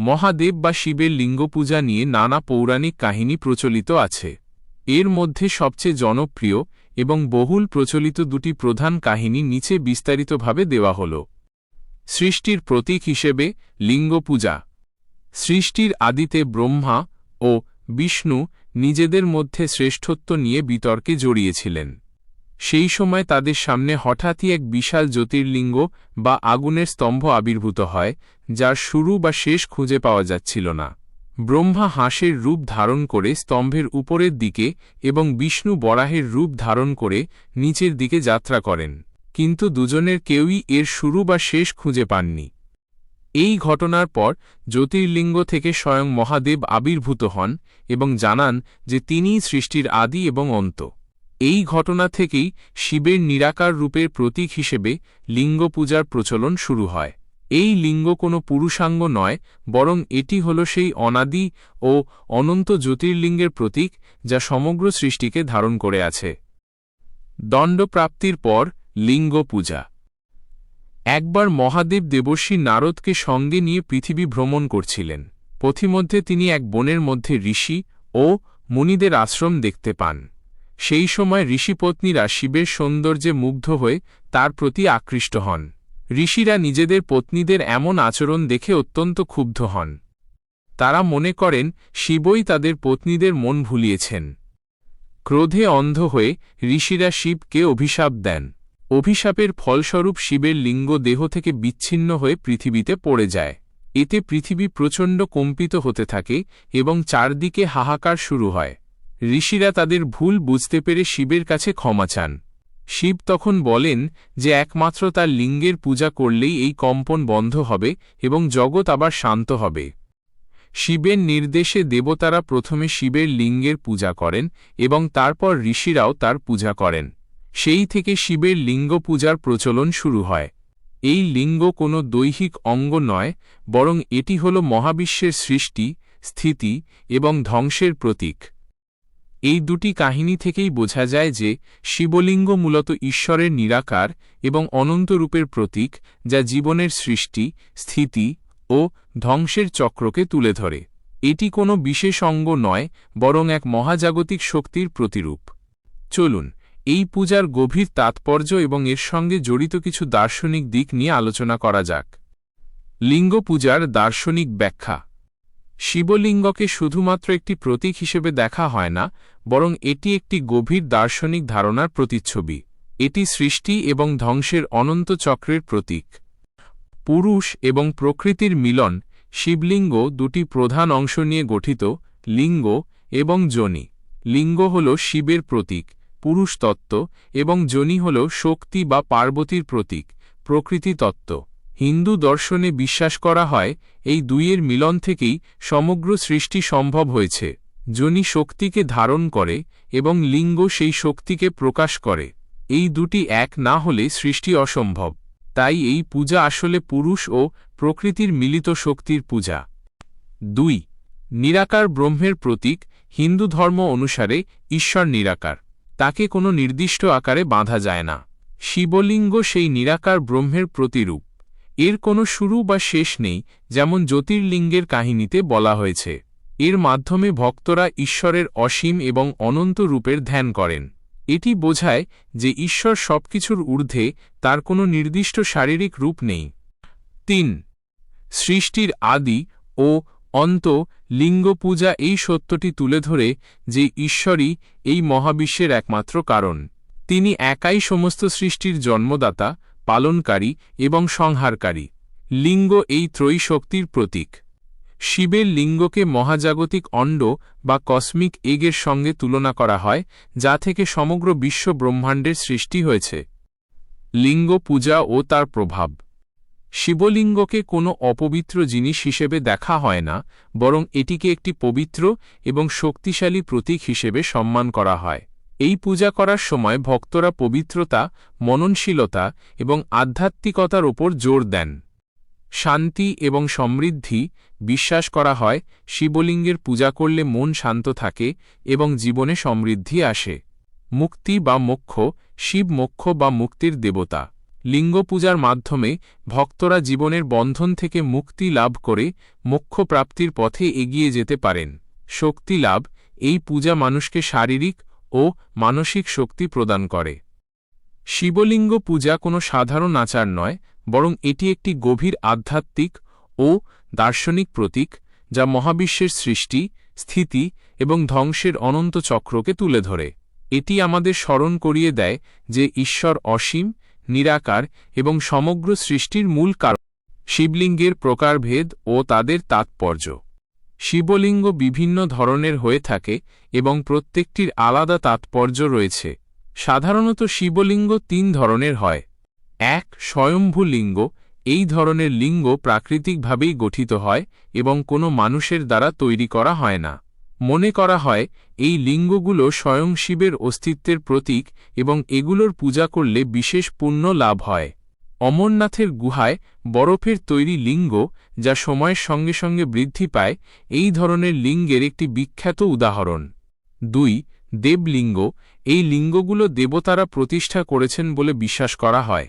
মহাদেব বা শিবের লিঙ্গ পূজা নিয়ে নানা পৌরাণিক কাহিনী প্রচলিত আছে। এর মধ্যে সবচেয়ে জনপ্রিয় এবং বহুল প্রচলিত দুটি প্রধান কাহিনী নিচে বিস্তারিতভাবে দেওয়া হল। সৃষ্টির প্রতীক হিসেবে লিঙ্গ পূজা সৃষ্টির আদিতে ব্রহ্মা ও বিষ্ণু নিজেদের মধ্যে শ্রেষ্ঠত্ব নিয়ে বিতর্কে জড়িয়েছিলেন। সেই সময় তাদের সামনে হঠাৎই এক বিশাল জ্যোতির্লিঙ্গ বা আগুনের স্তম্ভ আবির্ভূত হয়, যার শুরু বা শেষ খুঁজে পাওয়া যাচ্ছিল না। ব্রহ্মা হাঁসের রূপ ধারণ করে স্তম্ভের উপরের দিকে এবং বিষ্ণু বরাহের রূপ ধারণ করে নিচের দিকে যাত্রা করেন, কিন্তু দুজনের কেউই এর শুরু বা শেষ খুঁজে পাননি। এই ঘটনার পর জ্যোতির্লিঙ্গ থেকে স্বয়ং মহাদেব আবির্ভূত হন এবং জানান যে তিনিই সৃষ্টির আদি এবং অন্ত। এই ঘটনা থেকেই শিবের নিরাকার রূপের প্রতীক হিসেবে লিঙ্গ পূজার প্রচলন শুরু হয়। এই লিঙ্গ কোনো পুরুষাঙ্গ নয়, বরং এটি হল সেই অনাদি ও অনন্ত জ্যোতির্লিঙ্গের প্রতীক যা সমগ্র সৃষ্টিকে ধারণ করে আছে। দণ্ডপ্রাপ্তির পর লিঙ্গ পূজা একবার মহাদেব দেবর্ষী নারদকে সঙ্গে নিয়ে পৃথিবী ভ্রমণ করছিলেন। পথিমধ্যে তিনি এক বনের মধ্যে ঋষি ও মুনিদের আশ্রম দেখতে পান। সেই সময় ঋষিপত্নীরা শিবের সৌন্দর্যে মুগ্ধ হয়ে তার প্রতি আকৃষ্ট হন। ঋষিরা নিজেদের পত্নীদের এমন আচরণ দেখে অত্যন্ত ক্ষুব্ধ হন। তারা মনে করেন, শিবই তাদের পত্নীদের মন ভুলিয়েছেন। ক্রোধে অন্ধ হয়ে ঋষিরা শিবকে অভিশাপ দেন। অভিশাপের ফলস্বরূপ শিবের লিঙ্গ দেহ থেকে বিচ্ছিন্ন হয়ে পৃথিবীতে পড়ে যায়। এতে পৃথিবী প্রচণ্ড কম্পিত হতে থাকে এবং চারদিকে হাহাকার শুরু হয়। ঋষিরা তাদের ভুল বুঝতে পেরে শিবের কাছে ক্ষমা চান। শিব তখন বলেন যে একমাত্র তার লিঙ্গের পূজা করলেই এই কম্পন বন্ধ হবে এবং জগৎ আবার শান্ত হবে। শিবের নির্দেশে দেবতারা প্রথমে শিবের লিঙ্গের পূজা করেন এবং তারপর ঋষিরাও তার পূজা করেন। সেই থেকে শিবের লিঙ্গ পূজার প্রচলন শুরু হয়। এই লিঙ্গ কোনো দৈহিক অঙ্গ নয়, বরং এটি হল মহাবিশ্বের সৃষ্টি, স্থিতি এবং ধ্বংসের প্রতীক। এই দুটি কাহিনী থেকেই বোঝা যায় যে শিবলিঙ্গ মূলত ঈশ্বরের নিরাকার এবং অনন্ত রূপের প্রতীক, যা জীবনের সৃষ্টি, স্থিতি ও ধ্বংসের চক্রকে তুলে ধরে। এটি কোনো বিশেষ অঙ্গ নয়, বরং এক মহাজাগতিক শক্তির প্রতিরূপ। চলুন, এই পূজার গভীর তাৎপর্য এবং এর সঙ্গে জড়িত কিছু দার্শনিক দিক নিয়ে আলোচনা করা যাক। লিঙ্গ পূজার দার্শনিক ব্যাখ্যা। শিবলিঙ্গকে শুধুমাত্র একটি প্রতীক হিসেবে দেখা হয় না, বরং এটি একটি গভীর দার্শনিক ধারণার প্রতিচ্ছবি। এটি সৃষ্টি এবং ধ্বংসের অনন্ত চক্রের প্রতীক। পুরুষ এবং প্রকৃতির মিলন, শিবলিঙ্গ দুটি প্রধান অংশ নিয়ে গঠিত, লিঙ্গ এবং যোনি লিঙ্গ হল শিবের প্রতীক, পুরুষ তত্ত্ব, এবং যোনি হল শক্তি বা পার্বতীর প্রতীক, প্রকৃতি তত্ত্ব। হিন্দু দর্শনে বিশ্বাস করা হয়, এই দুইয়ের মিলন থেকেই সমগ্র সৃষ্টি সম্ভব হয়েছে। যোনি শক্তিকে ধারণ করে এবং লিঙ্গ সেই শক্তিকে প্রকাশ করে। এই দুটি এক না হলে সৃষ্টি অসম্ভব। তাই এই পূজা আসলে পুরুষ ও প্রকৃতির মিলিত শক্তির পূজা। দুই, নিরাকার ব্রহ্মের প্রতীক, হিন্দু ধর্ম অনুসারে ঈশ্বর নিরাকার। তাকে কোনো নির্দিষ্ট আকারে বাঁধা যায় না। শিবলিঙ্গ সেই নিরাকার ব্রহ্মের প্রতিরূপ। এর কোনো শুরু বা শেষ নেই, যেমন জ্যোতির্লিঙ্গের কাহিনীতে বলা হয়েছে। এর মাধ্যমে ভক্তরা ঈশ্বরের অসীম এবং অনন্ত রূপের ধ্যান করেন। এটি বোঝায় যে ঈশ্বর সবকিছুর ঊর্ধ্বে, তার কোনো নির্দিষ্ট শারীরিক রূপ নেই। তিন, সৃষ্টির আদি ও অন্ত লিঙ্গ পূজা এই সত্যটি তুলে ধরে যে ঈশ্বরই এই মহাবিশ্বের একমাত্র কারণ। তিনি একাই সমস্ত সৃষ্টির জন্মদাতা পালনকারী এবং সংহারকারী। লিঙ্গ এই ত্রয়ী শক্তির প্রতীক। শিবের লিঙ্গকে মহাজাগতিক অণ্ড বা কসমিক এগের সঙ্গে তুলনা করা হয়, যা থেকে সমগ্র বিশ্ব ব্রহ্মাণ্ডের সৃষ্টি হয়েছে। লিঙ্গ পূজা ও তার প্রভাব। শিবলিঙ্গকে কোনো অপবিত্র জিনিস হিসেবে দেখা হয় না, বরং এটিকে একটি পবিত্র এবং শক্তিশালী প্রতীক হিসেবে সম্মান করা হয়। এই পূজা করার সময় ভক্তরা পবিত্রতা, মননশীলতা এবং আধ্যাত্মিকতার ওপর জোর দেন। শান্তি এবং সমৃদ্ধি বিশ্বাস করা হয়, শিবলিঙ্গের পূজা করলে মন শান্ত থাকে এবং জীবনে সমৃদ্ধি আসে। মুক্তি বা মোক্ষ, শিব মোক্ষ বা মুক্তির দেবতা। লিঙ্গ পূজার মাধ্যমে ভক্তরা জীবনের বন্ধন থেকে মুক্তি লাভ করে মোক্ষ প্রাপ্তির পথে এগিয়ে যেতে পারেন। শক্তি লাভ, এই পূজা মানুষকে শারীরিক ও মানসিক শক্তি প্রদান করে। শিবলিঙ্গ পূজা কোনো সাধারণ আচার নয়, বরং এটি একটি গভীর আধ্যাত্মিক ও দার্শনিক প্রতীক, যা মহাবিশ্বের সৃষ্টি, স্থিতি এবং ধ্বংসের অনন্ত চক্রকে তুলে ধরে। এটি আমাদের স্মরণ করিয়ে দেয় যে ঈশ্বর অসীম, নিরাকার এবং সমগ্র সৃষ্টির মূল কারণ। শিবলিঙ্গের প্রকারভেদ ও তাদের তাৎপর্য। শিবলিঙ্গ বিভিন্ন ধরনের হয়ে থাকে এবং প্রত্যেকটির আলাদা তাৎপর্য রয়েছে। সাধারণত শিবলিঙ্গ তিন ধরনের হয়। এক, স্বয়ম্ভু লিঙ্গ। এই ধরনের লিঙ্গ প্রাকৃতিকভাবেই গঠিত হয় এবং কোনো মানুষের দ্বারা তৈরি করা হয় না। মনে করা হয়, এই লিঙ্গগুলো স্বয়ং শিবের অস্তিত্বের প্রতীক এবং এগুলোর পূজা করলে বিশেষ পুণ্য লাভ হয়। অমরনাথের গুহায় বরফের তৈরি লিঙ্গ, যা সময়ের সঙ্গে সঙ্গে বৃদ্ধি পায়, এই ধরনের লিঙ্গের একটি বিখ্যাত উদাহরণ। দুই, দেবলিঙ্গ। এই লিঙ্গগুলো দেবতারা প্রতিষ্ঠা করেছেন বলে বিশ্বাস করা হয়।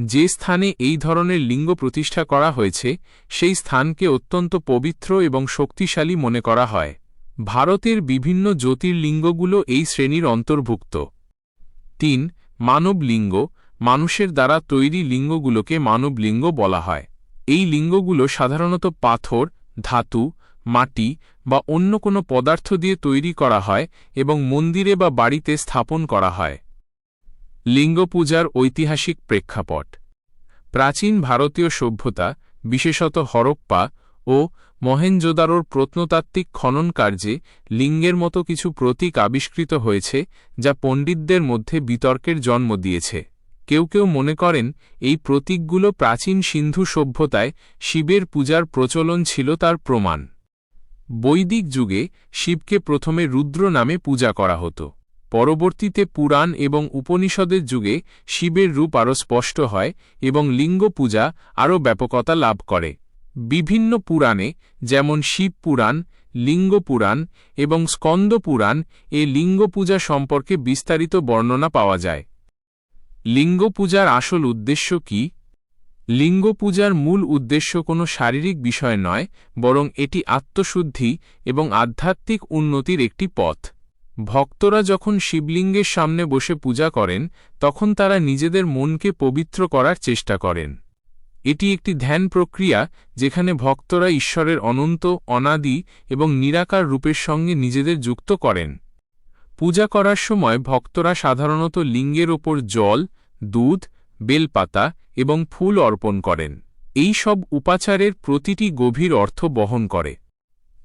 যে স্থানে এই ধরনের লিঙ্গ প্রতিষ্ঠা করা হয়েছে, সেই স্থানকে অত্যন্ত পবিত্র এবং শক্তিশালী মনে করা হয়। ভারতের বিভিন্ন জ্যোতির্লিঙ্গগুলো এই শ্রেণির অন্তর্ভুক্ত। তিন, মানবলিঙ্গ। মানুষের দ্বারা তৈরি লিঙ্গগুলোকে মানব লিঙ্গ বলা হয়। এই লিঙ্গগুলো সাধারণত পাথর, ধাতু, মাটি বা অন্য কোনো পদার্থ দিয়ে তৈরি করা হয় এবং মন্দিরে বা বাড়িতে স্থাপন করা হয়। লিঙ্গ পূজার ঐতিহাসিক প্রেক্ষাপট। প্রাচীন ভারতীয় সভ্যতা, বিশেষত হরপ্পা ও মহেঞ্জোদারোর প্রত্নতাত্ত্বিক খনন কার্যে লিঙ্গের মতো কিছু প্রতীক আবিষ্কৃত হয়েছে, যা পণ্ডিতদের মধ্যে বিতর্কের জন্ম দিয়েছে। কেউ কেউ মনে করেন, এই প্রতীকগুলো প্রাচীন সিন্ধু সভ্যতায় শিবের পূজার প্রচলন ছিল তার প্রমাণ। বৈদিক যুগে শিবকে প্রথমে রুদ্র নামে পূজা করা হতো। পরবর্তীতে পুরাণ এবং উপনিষদের যুগে শিবের রূপ আরও স্পষ্ট হয় এবং লিঙ্গ পূজা আরও ব্যাপকতা লাভ করে। বিভিন্ন পুরাণে যেমন শিব পুরাণ, লিঙ্গ পুরাণ এবং স্কন্দ পুরাণ এ লিঙ্গ পূজা সম্পর্কে বিস্তারিত বর্ণনা পাওয়া যায়। লিঙ্গ পূজার আসল উদ্দেশ্য কি? লিঙ্গ পূজার মূল উদ্দেশ্য কোনো শারীরিক বিষয় নয়, বরং এটি আত্মশুদ্ধি এবং আধ্যাত্মিক উন্নতির একটি পথ। ভক্তরা যখন শিবলিঙ্গের সামনে বসে পূজা করেন, তখন তারা নিজেদের মনকে পবিত্র করার চেষ্টা করেন। এটি একটি ধ্যান প্রক্রিয়া, যেখানে ভক্তরা ঈশ্বরের অনন্ত, অনাদি এবং নিরাকার রূপের সঙ্গে নিজেদের যুক্ত করেন। পূজা করার সময় ভক্তরা সাধারণত লিঙ্গের ওপর জল, দুধ, বেলপাতা এবং ফুল অর্পণ করেন। এই সব উপাচারের প্রতিটি গভীর অর্থ বহন করে।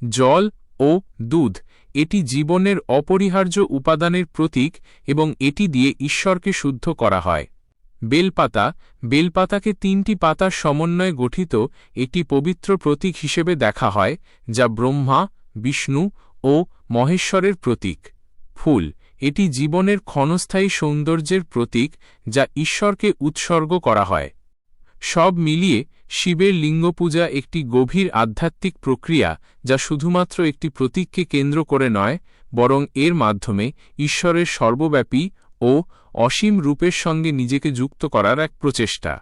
জল ও দুধ এটি জীবনের অপরিহার্য উপাদানের প্রতীক এবং এটি দিয়ে ঈশ্বরকে শুদ্ধ করা হয়। বেলপাতা, বেলপাতাকে তিনটি পাতার সমন্বয়ে গঠিত একটি পবিত্র প্রতীক হিসেবে দেখা হয়, যা ব্রহ্মা, বিষ্ণু ও মহেশ্বরের প্রতীক। ফুল, এটি জীবনের ক্ষণস্থায়ী সৌন্দর্যের প্রতীক যা ঈশ্বরকে উৎসর্গ করা হয়। সব মিলিয়ে শিবের লিঙ্গপূজা একটি গভীর আধ্যাত্মিক প্রক্রিয়া যা শুধুমাত্র একটি প্রতীককে কেন্দ্র করে নয়, বরং এর মাধ্যমে ঈশ্বরের সর্বব্যাপী ও অসীম রূপের সঙ্গে নিজেকে যুক্ত করার এক প্রচেষ্টা।